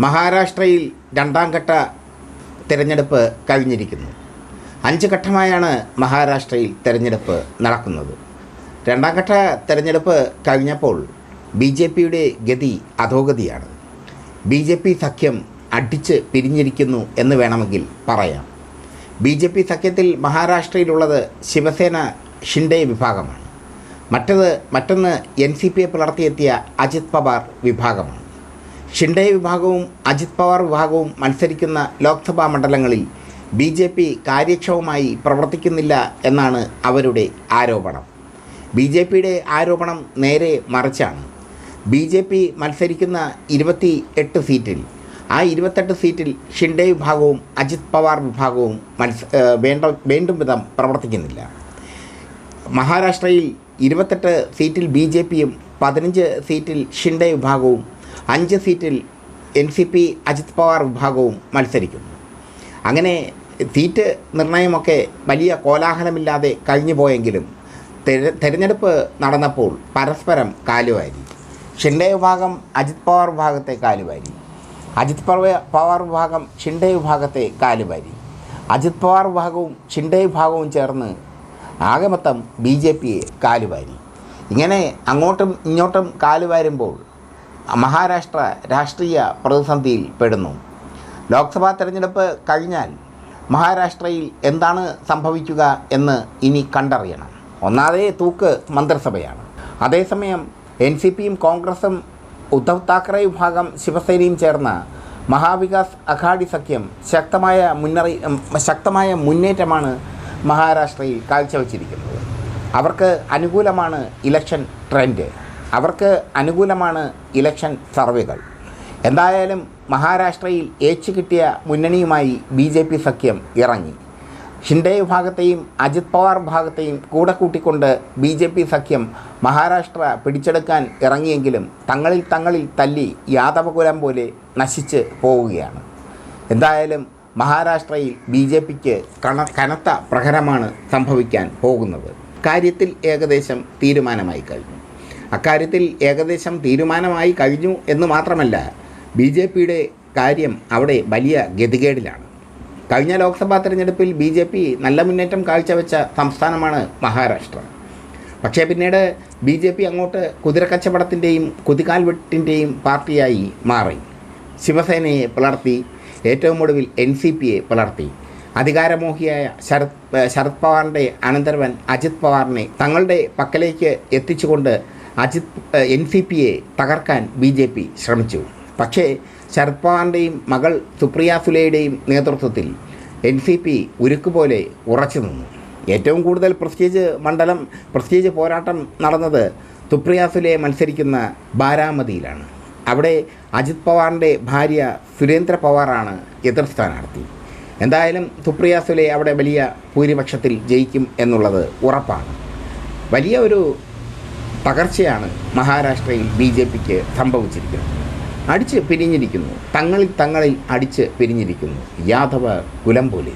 മഹാരാഷ്ട്രയിൽ രണ്ടാം ഘട്ട തിരഞ്ഞെടുപ്പ് കഴിഞ്ഞിരിക്കുന്നു. അഞ്ച് ഘട്ടമായാണ് മഹാരാഷ്ട്രയിൽ തിരഞ്ഞെടുപ്പ് നടക്കുന്നത്. രണ്ടാം ഘട്ട തിരഞ്ഞെടുപ്പ് കഴിഞ്ഞപ്പോൾ ബി ജെ പിയുടെ ഗതി അധോഗതിയാണ്. ബി ജെ പി സഖ്യം അടിച്ച് പിരിഞ്ഞിരിക്കുന്നു എന്ന് വേണമെങ്കിൽ പറയാം. ബി ജെ പി സഖ്യത്തിൽ മഹാരാഷ്ട്രയിലുള്ളത് ശിവസേന ഷിൻഡെ വിഭാഗമാണ്. മറ്റത് മറ്റൊന്ന് എൻ സി പിയെ പുലർത്തിയെത്തിയ അജിത് പവാർ വിഭാഗമാണ്. ഷിൻഡെ വിഭാഗവും അജിത് പവാർ വിഭാഗവും മത്സരിക്കുന്ന ലോക്സഭാ മണ്ഡലങ്ങളിൽ ബി ജെ പി കാര്യക്ഷമമായി പ്രവർത്തിക്കുന്നില്ല എന്നാണ് അവരുടെ ആരോപണം. ബി ജെ പിയുടെ ആരോപണം നേരെ മറിച്ചാണ്. ബി ജെ പി മത്സരിക്കുന്ന ഇരുപത്തി എട്ട് സീറ്റിൽ ആ ഇരുപത്തെട്ട് സീറ്റിൽ ഷിൻഡെ വിഭാഗവും അജിത് പവാർ വിഭാഗവും മത്സ വേണ്ട വേണ്ടും വിധം പ്രവർത്തിക്കുന്നില്ല. മഹാരാഷ്ട്രയിൽ ഇരുപത്തെട്ട് സീറ്റിൽ ബി ജെ പിയും പതിനഞ്ച് സീറ്റിൽ ഷിൻഡെ വിഭാഗവും അഞ്ച് സീറ്റിൽ N C P Ajit Pawar വിഭാഗവും മത്സരിക്കുന്നു അങ്ങനെ സീറ്റ് നിർണയമൊക്കെ വലിയ കോലാഹലമില്ലാതെ കഴിഞ്ഞു പോയെങ്കിലും തെര- തെരഞ്ഞെടുപ്പ് നടന്നപ്പോൾ പരസ്പരം കാലുവാരി. ഷിൻഡെ വിഭാഗം അജിത് പവാർ വിഭാഗത്തെ കാലുവാരി. അജിത് പവ- പവാർ വിഭാഗം ഷിൻഡെ വിഭാഗത്തെ കാലുവാരി. അജിത് പവാർ വിഭാഗവും ഷിൻഡെ വിഭാഗവും ചേർന്ന് ആകെ മൊത്തം ബി ജെ പിയെ കാലുവാരി. ഇങ്ങനെ അങ്ങോട്ടും ഇങ്ങോട്ടും കാലുവാരുമ്പോൾ മഹാരാഷ്ട്ര രാഷ്ട്രീയ പ്രതിസന്ധിയിൽ പെടുന്നു. ലോക്സഭാ തെരഞ്ഞെടുപ്പ് കഴിഞ്ഞാൽ മഹാരാഷ്ട്രയിൽ എന്താണ് സംഭവിക്കുക എന്ന് ഇനി കണ്ടറിയണം. ഒന്നാമതേ തൂക്ക് മന്ത്രിസഭയാണ്. അതേസമയം എൻ സി പിയും കോൺഗ്രസും ഉദ്ധവ് താക്കറെ വിഭാഗം ശിവസേനയും ചേർന്ന മഹാവികാസ് അഘാഡി സഖ്യം ശക്തമായ മുന്നറി ശക്തമായ മുന്നേറ്റമാണ് മഹാരാഷ്ട്രയിൽ കാഴ്ചവെച്ചിരിക്കുന്നത്. അവർക്ക് അനുകൂലമാണ് ഇലക്ഷൻ ട്രെൻഡ്. അവർക്ക് അനുകൂലമാണ് ഇലക്ഷൻ സർവേകൾ. എന്തായാലും മഹാരാഷ്ട്രയിൽ ഏച്ചു കിട്ടിയ മുന്നണിയുമായി ബി ജെ പി സഖ്യം ഇറങ്ങി. ഷിൻഡെ വിഭാഗത്തെയും അജിത് പവാർ വിഭാഗത്തെയും കൂടെ കൂട്ടിക്കൊണ്ട് ബി ജെ പി സഖ്യം മഹാരാഷ്ട്ര പിടിച്ചെടുക്കാൻ ഇറങ്ങിയെങ്കിലും തങ്ങളിൽ തങ്ങളിൽ തല്ലി യാദവകുലം പോലെ നശിച്ച് പോവുകയാണ്. എന്തായാലും മഹാരാഷ്ട്രയിൽ ബി ജെ പിക്ക് കണ കനത്ത പ്രഹരമാണ് സംഭവിക്കാൻ പോകുന്നത്. കാര്യത്തിൽ ഏകദേശം തീരുമാനമായി കഴിഞ്ഞു. അക്കാര്യത്തിൽ ഏകദേശം തീരുമാനമായി കഴിഞ്ഞു എന്ന് മാത്രമല്ല ബി ജെ പിയുടെ കാര്യം അവിടെ വലിയ ഗതികേടിലാണ്. കഴിഞ്ഞ ലോക്സഭാ തെരഞ്ഞെടുപ്പിൽ ബി ജെ പി നല്ല മുന്നേറ്റം കാഴ്ചവെച്ച സംസ്ഥാനമാണ് മഹാരാഷ്ട്ര. പക്ഷേ പിന്നീട് ബി ജെ പി അങ്ങോട്ട് കുതിരക്കച്ചവടത്തിന്റെയും കുതികാൽവെട്ടിന്റെയും പാർട്ടിയായി മാറി. ശിവസേനയെ പുലർത്തി ഏറ്റവും ഒടുവിൽ എൻ സി പിയെ പുലർത്തി അധികാരമോഹിയായ ശരത് ശരത് പവാറിന്റെ അനന്തരവൻ അജിത് പവാറിനെ തങ്ങളുടെ പക്കലേക്ക് എത്തിച്ചുകൊണ്ട് അജിത് എൻ സി പിയെ തകർക്കാൻ ബി ജെ പി ശ്രമിച്ചു. പക്ഷേ ശരത് പവാറിന്റെയും മകൾ സുപ്രിയ സുലയുടെയും നേതൃത്വത്തിൽ എൻ സി പി ഉരുക്കുപോലെ ഉറച്ചു നിന്നു. ഏറ്റവും കൂടുതൽ പ്രസ്റ്റീജ് മണ്ഡലം പ്രസ്റ്റീജ് പോരാട്ടം നടന്നത് സുപ്രിയ സുലെ മത്സരിക്കുന്ന ബാരാമതിയിലാണ്. അവിടെ അജിത് പവാറിന്റെ ഭാര്യ സുരേന്ദ്ര പവാറാണ് എതിർ സ്ഥാനാർത്ഥി എന്തായാലും സുപ്രിയ സുലെ അവിടെ വലിയ ഭൂരിപക്ഷത്തിൽ ജയിക്കും എന്നുള്ളത് ഉറപ്പാണ്. വലിയ ഒരു തകർച്ചയാണ് മഹാരാഷ്ട്രയിൽ ബി ജെ പിക്ക് സംഭവിച്ചിരിക്കുന്നത്. അടിച്ച് പിരിഞ്ഞിരിക്കുന്നു. തങ്ങളിൽ തങ്ങളിൽ അടിച്ച് പിരിഞ്ഞിരിക്കുന്നു. യാദവ കുലം പോലെ.